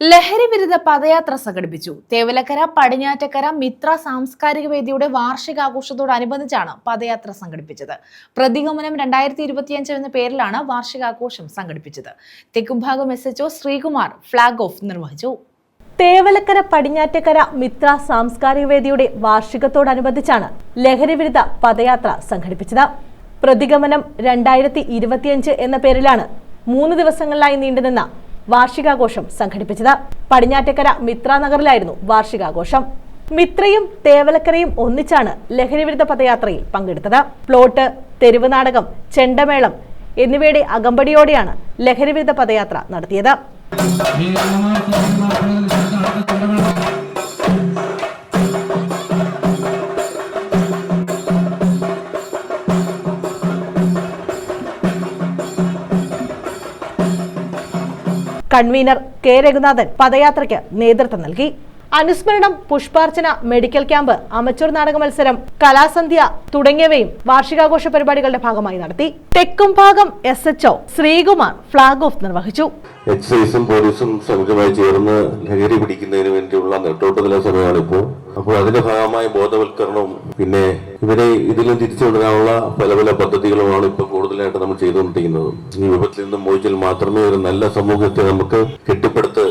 ലഹരി വിരുദ്ധ പദയാത്ര സംഘടിപ്പിച്ചു. തേവലക്കര പടിഞ്ഞാറ്റക്കര മിത്ര സാംസ്കാരിക വേദിയുടെ വാർഷികാഘോഷത്തോടനുബന്ധിച്ചാണ് പദയാത്ര സംഘടിപ്പിച്ചത്. പ്രതിഗമനം രണ്ടായിരത്തി ഇരുപത്തിയഞ്ച് എന്ന പേരിലാണ് വാർഷികാഘോഷം സംഘടിപ്പിച്ചത്. Thekkumbhagam S H O Sreekumar flag off നിർവഹിച്ചു. തേവലക്കര പടിഞ്ഞാറ്റക്കര മിത്ര സാംസ്കാരിക വേദിയുടെ വാർഷികത്തോടനുബന്ധിച്ചാണ് ലഹരിവിരുദ്ധ പദയാത്ര സംഘടിപ്പിച്ചത്. പ്രതിഗമനം രണ്ടായിരത്തി ഇരുപത്തിയഞ്ച് എന്ന പേരിലാണ് മൂന്ന് ദിവസങ്ങളിലായി നീണ്ടുനിന്ന വാർഷികാഘോഷം സംഘടിപ്പിച്ചത്. പടിഞ്ഞാറ്റക്കര മിത്ര നഗറിലായിരുന്നു വാർഷികാഘോഷം. മിത്രയും തേവലക്കരയും ഒന്നിച്ചാണ് ലഹരിവിരുദ്ധ പദയാത്രയിൽ പങ്കെടുത്തത്. പ്ലോട്ട് തെരുവ് നാടകം ചെണ്ടമേളം എന്നിവയുടെ അകമ്പടിയോടെയാണ് ലഹരിവിരുദ്ധ പദയാത്ര നടത്തിയത്. കൺവീനർ കെ രഘുനാഥൻ പദയാത്രയ്ക്ക് നേതൃത്വം നൽകി അനുസ്മരണം പുഷ്പാർച്ചന മെഡിക്കൽ ക്യാമ്പ് അമച്ചൂർ നാടക മത്സരം കലാസന്ധ്യ തുടങ്ങിയവയും വാർഷികാഘോഷ പരിപാടികളുടെ ഭാഗമായി നടത്തി. Thekkumbhagam S H O Sreekumar flag off നിർവഹിച്ചു. എക്സൈസും പോലീസും സംഘമായി ചേർന്ന് ലഹരി പിടിക്കുന്നതിന് വേണ്ടിയുള്ള നെട്ടോട്ടത്തിലെ സമയമാണ് ഇപ്പോൾ അപ്പോൾ അതിന്റെ ഭാഗമായ ബോധവൽക്കരണവും പിന്നെ ഇവരെ ഇതിലും തിരിച്ചുകൊണ്ടുവരാനുള്ള പല പല പദ്ധതികളുമാണ് ഇപ്പോൾ കൂടുതലായിട്ട് നമ്മൾ ചെയ്തുകൊണ്ടിരിക്കുന്നത്. ഈ വിപത്തിൽ നിന്നും മോചിച്ചാൽ മാത്രമേ ഒരു നല്ല സമൂഹത്തെ നമുക്ക് കെട്ടിപ്പടുത്ത്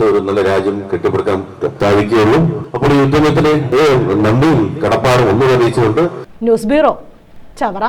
കെട്ടിപ്പടുത്ത് ഒരു നല്ല രാജ്യം കെട്ടിപ്പടുക്കാൻ സാധിക്കുകയുള്ളൂ. അപ്പോൾ ഈ ഉദ്യമത്തിന് നന്ദിയും കടപ്പാടും ഒന്നും അറിയിച്ചുകൊണ്ട് ന്യൂസ് ബ്യൂറോ ചവറ.